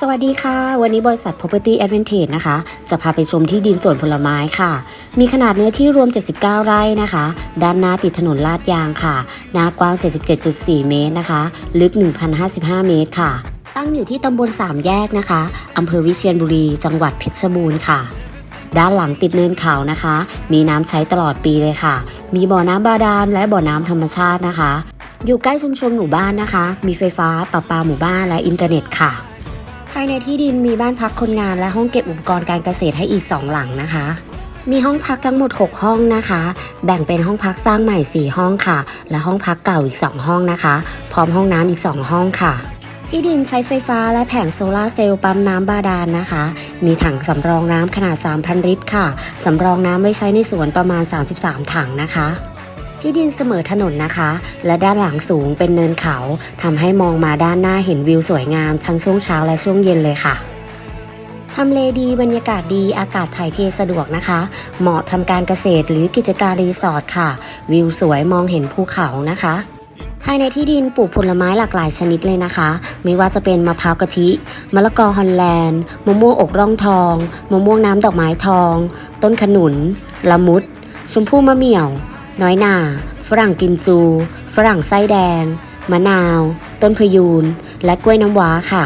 สวัสดีค่ะ วันนี้บริษัท Property Advantage นะคะ จะพาไปชมที่ดินสวนผลไม้ค่ะ มีขนาดเนื้อที่รวม 79 ไร่นะคะ ด้านหน้าติดถนนลาดยางค่ะ หน้ากว้าง 77.4 เมตรนะคะ ลึก 1,055 เมตรค่ะ ตั้งอยู่ที่ตำบลสามแยกนะคะอำเภอวิเชียรบุรี จังหวัดเพชรบูรณ์ค่ะ ด้านหลังติดเนินเขานะคะ มีน้ำใช้ตลอดปีเลยค่ะ มีบ่อน้ำบาดาลและบ่อน้ำธรรมชาตินะคะ อยู่ใกล้ชุมชนหมู่บ้านนะคะ มีไฟฟ้าประปาหมู่บ้านและอินเทอร์เน็ตค่ะ ภายในที่ดินมีบ้านพักคนงานและห้องเก็บอุปกรณ์การเกษตรให้อีก 2 หลังนะคะ มีห้องพักทั้งหมด 6 ห้องนะคะ แบ่งเป็นห้องพักสร้างใหม่ 4 ห้องค่ะ และห้องพักเก่าอีก 2 ห้องนะคะ พร้อมห้องน้ำอีก 2 ห้องค่ะที่ดินใช้ไฟฟ้าและแผงโซลาร์เซลล์ปั๊มน้ำบาดาลนะคะ มีถังสำรองน้ำขนาด 3,000 ลิตรค่ะ สำรองน้ำไว้ใช้ในสวนประมาณ 33 ถังนะคะ ที่ดินเสมอถนนนะคะ และด้านหลังสูงเป็นเนินเขาทำให้มองมาด้านหน้าเห็นวิวสวยงามทั้งช่วงเช้าและช่วงเย็นเลยค่ะทำเลดีบรรยากาศดีอากาศถ่ายเทสะดวกนะคะ เหมาะทำการเกษตรหรือกิจการรีสอร์ทค่ะ วิวสวยมองเห็นภูเขานะคะ ภายในที่ดินปลูกผลไม้หลากหลายชนิดเลยนะคะ ไม่ว่าจะเป็นมะพร้าวกะทิ มะละกอฮอลแลนด์ มะม่วงอกร่องทอง มะม่วงน้ำดอกไม้ทอง ต้นขนุน ละมุด ชมพู่มะเหมี่ยว น้อยหน่า ฝรั่งกิมจู ฝรั่งไส้แดง มะนาว ต้นพยูน และกล้วยน้ำว้าค่ะ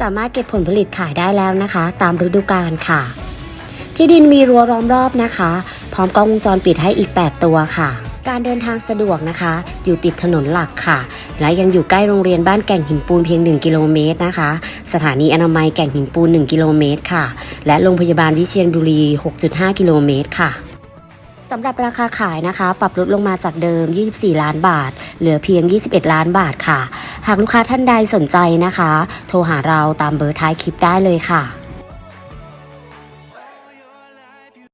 สามารถเก็บผลผลิตขายได้แล้วนะคะ ตามฤดูกาลค่ะ ที่ดินมีรั้วล้อมรอบนะคะ พร้อมกล้องวงจรปิดให้อีก 8 ตัวค่ะ การเดินทางสะดวกนะคะ อยู่ติดถนนหลักค่ะ และยังอยู่ใกล้โรงเรียนบ้านแก่งหินปูนเพียง 1 กิโลเมตรนะคะ สถานีอนามัยแก่งหินปูน 1 กิโลเมตรค่ะ และโรงพยาบาลวิเชียรบุรี 6.5 กิโลเมตรค่ะ สำหรับราคาขายนะคะ ปรับลดลงมาจากเดิม 24 ล้านบาท เหลือเพียง 21 ล้านบาทค่ะ หากลูกค้าท่านใดสนใจนะคะ โทรหาเราตามเบอร์ท้ายคลิปได้เลยค่ะ